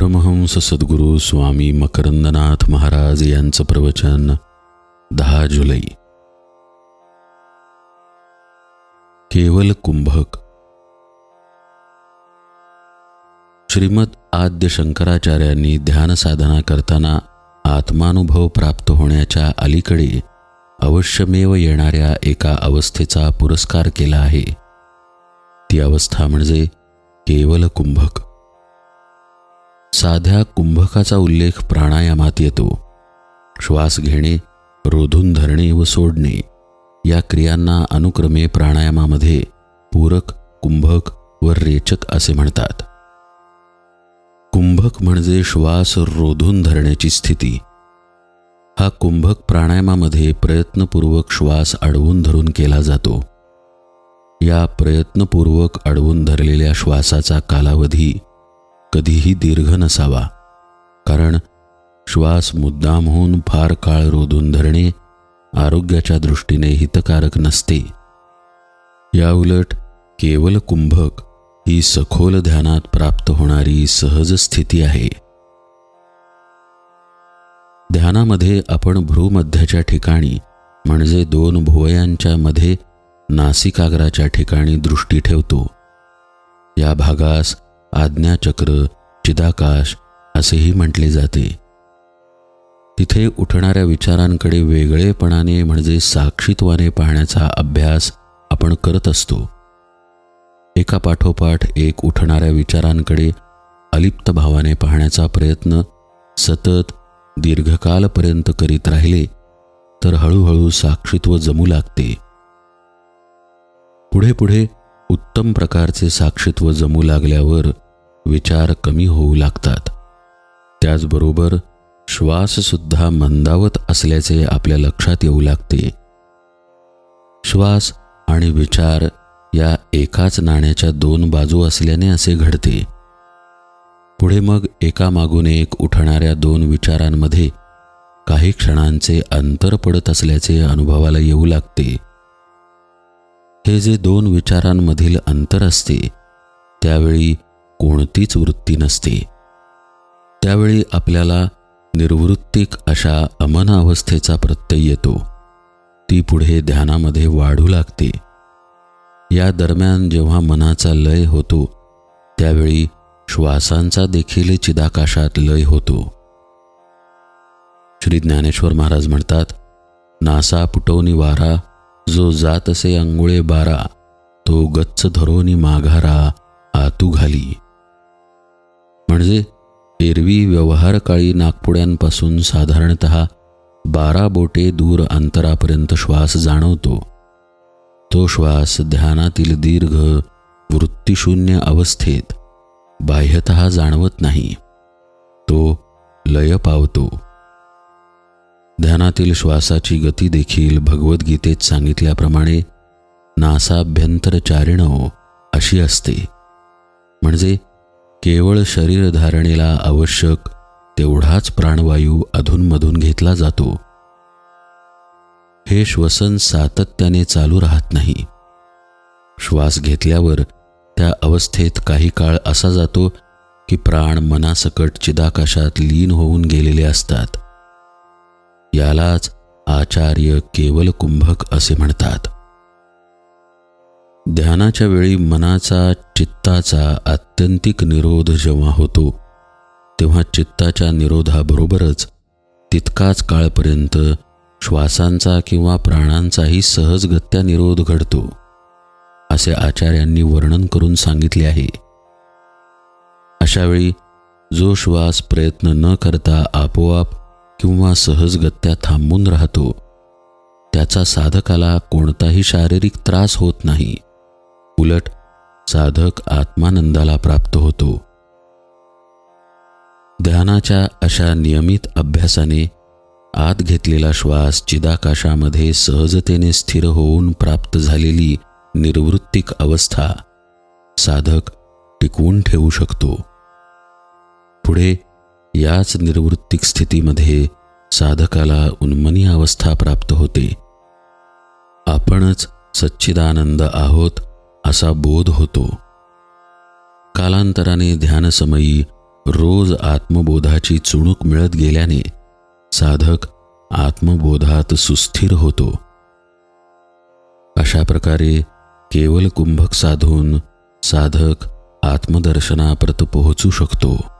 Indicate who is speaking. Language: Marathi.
Speaker 1: परमहंस सद्गुरू स्वामी मकरंदनाथ महाराज यांचं प्रवचन दहा जुलै. केवल कुंभक. श्रीमद आद्य शंकराचार्यांनी ध्यान साधना करताना आत्मानुभव प्राप्त होण्याच्या अलीकडे अवश्यमेव येणाऱ्या एका अवस्थेचा पुरस्कार केला आहे. ती अवस्था म्हणजे केवल कुंभक. साध्या कुंभकाचा उल्लेख प्राणायामात येतो. श्वास घेणे रोधून धरणे व सोडणे या क्रियांना अनुक्रमे प्राणायामामध्ये पूरक कुंभक व रेचक असे म्हणतात. कुंभक म्हणजे श्वास रोधून धरण्याची स्थिती. हा कुंभक प्राणायामामध्ये प्रयत्नपूर्वक श्वास अडवून धरून केला जातो. या प्रयत्नपूर्वक अडवून धरलेल्या श्वासाचा कालावधी कधीही दीर्घ नसावा. कारण श्वास मुद्दामहून फार काळ रोधून धरणे आरोग्याच्या दृष्टीने हितकारक नसते. याउलट केवल कुंभक ही सखोल ध्यानात प्राप्त होणारी सहज स्थिती आहे. ध्यानामध्ये आपण भ्रूमध्याच्या ठिकाणी म्हणजे दोन भुवयांच्या मध्ये नासिकाग्राच्या ठिकाणी दृष्टी ठेवतो. या भागास आज्ञाचक्र चिदाकाश असेही म्हटले जाते. तिथे उठणाऱ्या विचारांकडे वेगळेपणाने म्हणजे साक्षीत्वाने पाहण्याचा अभ्यास आपण करत असतो. एका पाठोपाठ एक उठणाऱ्या विचारांकडे अलिप्त भावाने पाहण्याचा प्रयत्न सतत दीर्घकालपर्यंत करीत राहिले तर हळूहळू साक्षीत्व जमू लागते. पुढे पुढे उत्तम प्रकारचे साक्षित्व जमू लागल्यावर विचार कमी होऊ लागतात. त्याचबरोबर श्वाससुद्धा मंदावत असल्याचे आपल्या लक्षात येऊ लागते. श्वास आणि विचार या एकाच नाण्याच्या दोन बाजू असल्याने असे घडते. पुढे मग एकामागून एक उठणाऱ्या दोन विचारांमध्ये काही क्षणांचे अंतर पडत असल्याचे अनुभवाला येऊ लागते. हे जे दोन विचारांमधील अंतर असते त्यावेळी कोणतीच वृत्ती नसते. त्यावेळी आपल्याला निर्वृत्तिक अशा अमन अवस्थेचा प्रत्यय येतो. ती पुढे ध्यानामध्ये वाढू लागते. या दरम्यान जेव्हा मनाचा लय होतो त्यावेळी श्वासांचा देखील चिदाकाशात लय होतो. श्री ज्ञानेश्वर महाराज म्हणतात नासा पुटवनी वारा जो जातसे अंगुळे बारा तो गच्च धरोनी माघारा आतू घाली. म्हणजे एरवी व्यवहारकाळी नागपुड्यांपासून साधारणत बारा बोटे दूर अंतरापर्यंत श्वास जाणवतो. तो श्वास ध्यानातील दीर्घ वृत्तीशून्य अवस्थेत बाह्यत जाणवत नाही. तो लय पावतो. ध्यानातील श्वासाची गती देखील भगवद्गीतेत सांगितल्याप्रमाणे नासाभ्यंतरचारिणो अशी असते. म्हणजे केवळ शरीरधारणेला आवश्यक तेवढाच प्राणवायू अधूनमधून घेतला जातो. हे श्वसन सातत्याने चालू राहत नाही. श्वास घेतल्यावर त्या अवस्थेत काही काळ असा जातो की प्राण मनासकट चिदाकाशात लीन होऊन गेलेले असतात. यालाच आचार्य केवल कुंभक असे म्हणतात. ध्यानाच्या वेळी मनाचा चित्ताचा आत्यंतिक निरोध जेव्हा होतो तेव्हा चित्ताच्या निरोधाबरोबरच तितकाच काळपर्यंत श्वासांचा किंवा प्राणांचाही सहजगत्या निरोध घडतो असे आचार्यांनी वर्णन करून सांगितले आहे. अशावेळी जो श्वास प्रयत्न न करता आपोआप किंवा सहजगत्या थांबून राहतो. त्याचा साधकाला कोणताही शारीरिक त्रास होत नाही. उलट साधक आत्मानंदाला प्राप्त होतो. ध्यानाच्या अशा नियमित अभ्यासाने आत घेतलेला श्वास चिदाकाशामध्ये सहजतेने स्थिर होऊन प्राप्त झालेली निर्वृत्तिक अवस्था साधक टिकवून ठेवू शकतो. पुढे याच निर्वृत्तिक स्थितीमध्ये साधकाला उन्मनी अवस्था प्राप्त होते. आपणच सच्चिदानंद आहोत असा बोध होतो. कालांतराने ध्यानसमयी रोज आत्मबोधाची चुणूक मिळत गेल्याने साधक आत्मबोधात सुस्थिर होतो. अशा प्रकारे केवल कुंभक साधून साधक आत्मदर्शनाप्रत पोहोचू शकतो.